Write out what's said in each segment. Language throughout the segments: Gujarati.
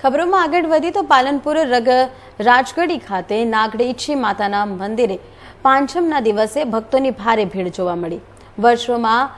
ખબરોમાં આગળ વધી તો પાલનપુર રગ રાજગઢી ખાતે નાગડેચ્છી માતાના મંદિરે પાંચમના દિવસે ભક્તોની ભારે ભીડ જોવા મળી. વર્ષોમાં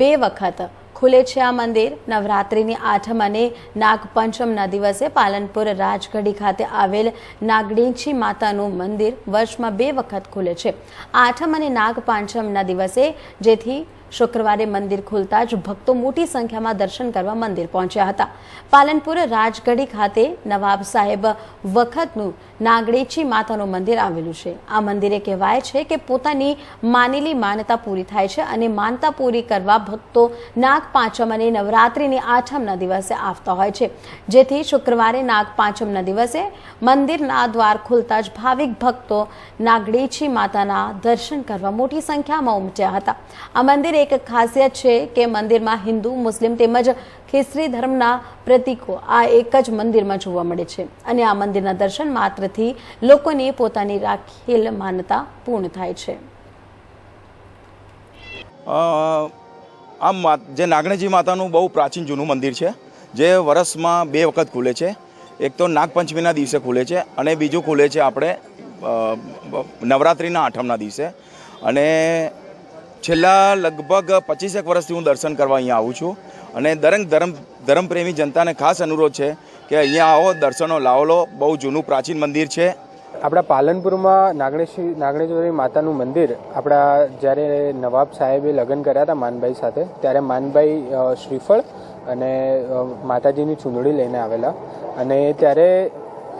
બે વખત ખુલે છે આ મંદિર. નવરાત્રિની આઠમ અને નાગપંચમના દિવસે પાલનપુર રાજગઢી ખાતે આવેલ નાગડેછી માતાનું મંદિર વર્ષમાં બે વખત ખુલે છે. આઠમ અને નાગપાંચમના દિવસે જેથી શુક્રવારે મંદિર ખુલતા જ ભક્તો મોટી સંખ્યામાં દર્શન કરવા મંદિર પહોંચ્યા હતા. પાલનપુર રાજગઢી ખાતે નવાબ સાહેબ વખતનું નાગડેચી માતાનું મંદિર આવેલું છે. આ મંદિરે કહેવાય છે કે પોતાની માનેલી માન્યતા પૂરી થાય છે અને માનતા પૂરી કરવા ભક્તો નાગ પાંચમ અને નવરાત્રિની આઠમના દિવસે આવતા હોય છે. જેથી શુક્રવારે નાગ પાંચમના દિવસે મંદિરના દ્વાર ખુલતા જ ભાવિક ભક્તો નાગડેચી માતાના દર્શન કરવા મોટી સંખ્યામાં ઉમટ્યા હતા. આ મંદિર એક ખાસિયત છે કે મંદિરમાં હિન્દુ, મુસ્લિમ તેમજ ખ્રિસ્તી ધર્મના પ્રતીકો આ એક જ મંદિરમાં જોવા મળે છે. અને આ મંદિરના દર્શન માત્રથી લોકોની પોતાની રાખેલ માન્યતા પૂર્ણ થાય છે. આ જે નાગણેજી માતાનું બહુ પ્રાચીન જૂનું મંદિર છે, જે વર્ષમાં બે વખત ખુલે છે. એક તો નાગપંચમીના દિવસે ખુલે છે અને બીજું ખુલે છે આપણે નવરાત્રિના આઠમના દિવસે. અને છેલ્લા લગભગ પચીસેક વર્ષથી હું દર્શન કરવા અહીંયા આવું છું અને દરેક ધર્મ, ધર્મપ્રેમી જનતાને ખાસ અનુરોધ છે કે અહીંયા આવો, દર્શનો લાવો લો. બહુ જૂનું પ્રાચીન મંદિર છે. આપણા પાલનપુરમાં નાગણેશ્વરી નાગણેશ્વરી માતાનું મંદિર આપણા જ્યારે નવાબ સાહેબે લગ્ન કર્યા હતા માનભાઈ સાથે, ત્યારે માનભાઈ શ્રીફળ અને માતાજીની ચૂંદડી લઈને આવેલા. અને ત્યારે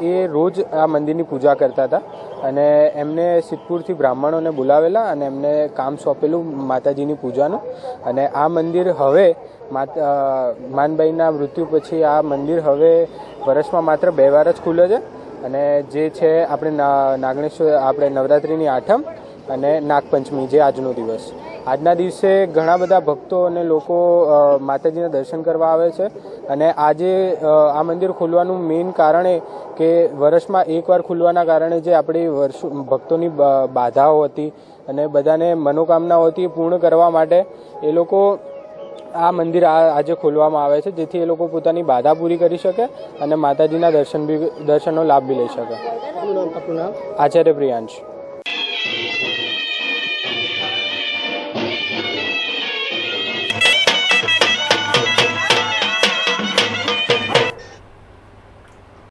એ રોજ આ મંદિરની પૂજા કરતા હતા અને એમને સિદ્ધપુરથી બ્રાહ્મણોને બોલાવેલા અને એમને કામ સોંપેલું માતાજીની પૂજાનું. અને આ મંદિર હવે માત માનભાઈના મૃત્યુ પછી આ મંદિર હવે વર્ષમાં માત્ર બે વાર જ ખુલે છે. અને જે છે આપણે નાગણેશ્વર, આપણે નવરાત્રિની આઠમ અને નાગપંચમી, જે આજનો દિવસ. આજના દિવસે ઘણા બધા ભક્તો અને લોકો માતાજીના દર્શન કરવા આવે છે. અને આજે આ મંદિર ખોલવાનું મેઇન કારણ એ કે વર્ષમાં એકવાર ખુલવાના કારણે જે આપણી વર્ષો ભક્તોની બાધાઓ હતી અને બધાને મનોકામનાઓ હતી પૂર્ણ કરવા માટે એ લોકો આ મંદિર આજે ખોલવામાં આવે છે જેથી એ લોકો પોતાની બાધા પૂરી કરી શકે અને માતાજીના દર્શન બી દર્શનનો લાભ બી લઈ શકે. આચાર્ય પ્રિયાંશ.